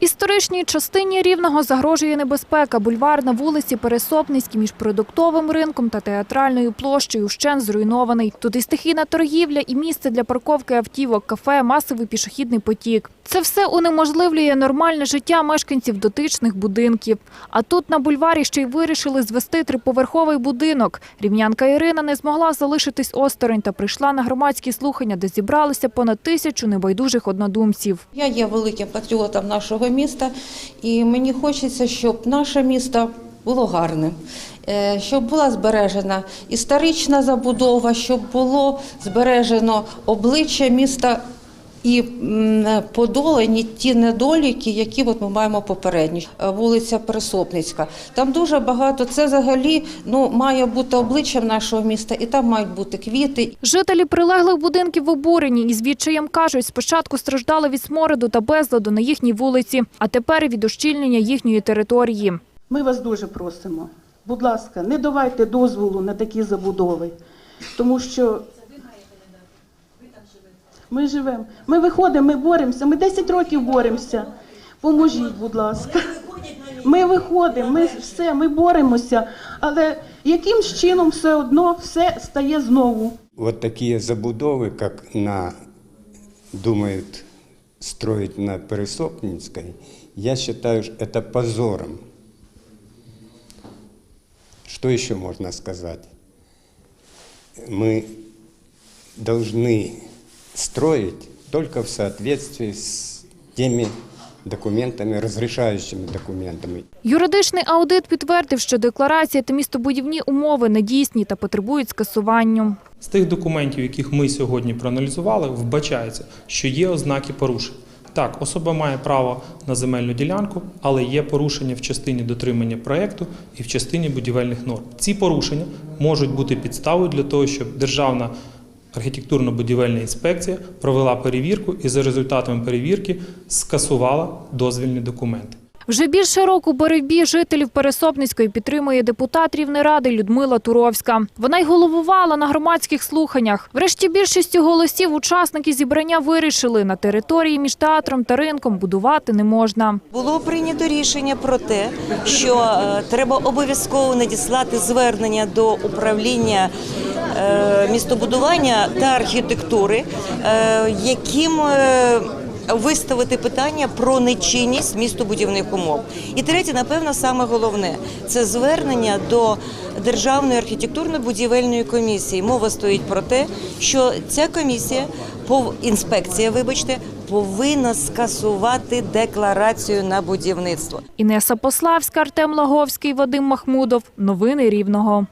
E Історичній частині Рівного загрожує небезпека. Бульвар на вулиці Пересопницькій між продуктовим ринком та театральною площею вщен зруйнований. Тут і стихійна торгівля, і місце для парковки автівок, кафе, масовий пішохідний потік. Це все унеможливлює нормальне життя мешканців дотичних будинків. А тут на бульварі ще й вирішили звести триповерховий будинок. Рівнянка Ірина не змогла залишитись осторонь та прийшла на громадські слухання, де зібралися понад тисячу небайдужих однодумців. Я є великим патріотом нашого міста, і мені хочеться, щоб наше місто було гарним, е, щоб була збережена історична забудова, щоб було збережено обличчя міста. І подолані ті недоліки, які от ми маємо попередні. Е, Вулиця Пересопницька. Там дуже багато. Це взагалі ну має бути обличчям нашого міста, і там мають бути квіти, Жителі прилеглих будинків обурені і з відчаєм кажуть, спочатку страждали від смороду та безладу на їхній вулиці, а тепер від ущільнення їхньої території. Ми вас дуже просимо. Будь ласка, не давайте дозволу на такі забудови, тому що ми живемо. Ми виходимо, ми боремося, ми 10 років боремося. Поможіть, будь ласка. Ми виходимо, ми все, ми боремося, але якимсь чином все одно все стає знову. Вот такие забудовы, как на думают строить на Пересопницкой, я считаю, что это позором. Что еще можно сказать? Мы должны строить только в соответствии с теми документами, разрешающими документами. Юридичний аудит підтвердив, що декларація та містобудівні умови недійсні та потребують скасуванню. З тих документів, яких ми сьогодні проаналізували, вбачається, що є ознаки порушень. Так, особа має право на земельну ділянку, але є порушення в частині дотримання проєкту і в частині будівельних норм. Ці порушення можуть бути підставою для того, щоб державна архітектурно-будівельна інспекція провела перевірку і за результатами перевірки скасувала дозвільні документи. Вже більше року боротьбі жителів Пересопницької підтримує депутат Рівнеради Людмила Туровська. Вона й головувала на громадських слуханнях. Врешті більшістю голосів учасники зібрання вирішили, на території між театром та ринком будувати не можна. Було прийнято рішення про те, що е, треба обов'язково надіслати звернення до управління містобудування та архітектури, е, яким е, виставити питання про нечинність містобудівних умов. І третє, напевно, саме головне це звернення до Державної архітектурно-будівельної комісії. Мова стоїть про те, що ця комісія інспекція, вибачте, повинна скасувати декларацію на будівництво. Інеса Пославська, Артем Лаговський, Вадим Махмудов. Новини Рівного.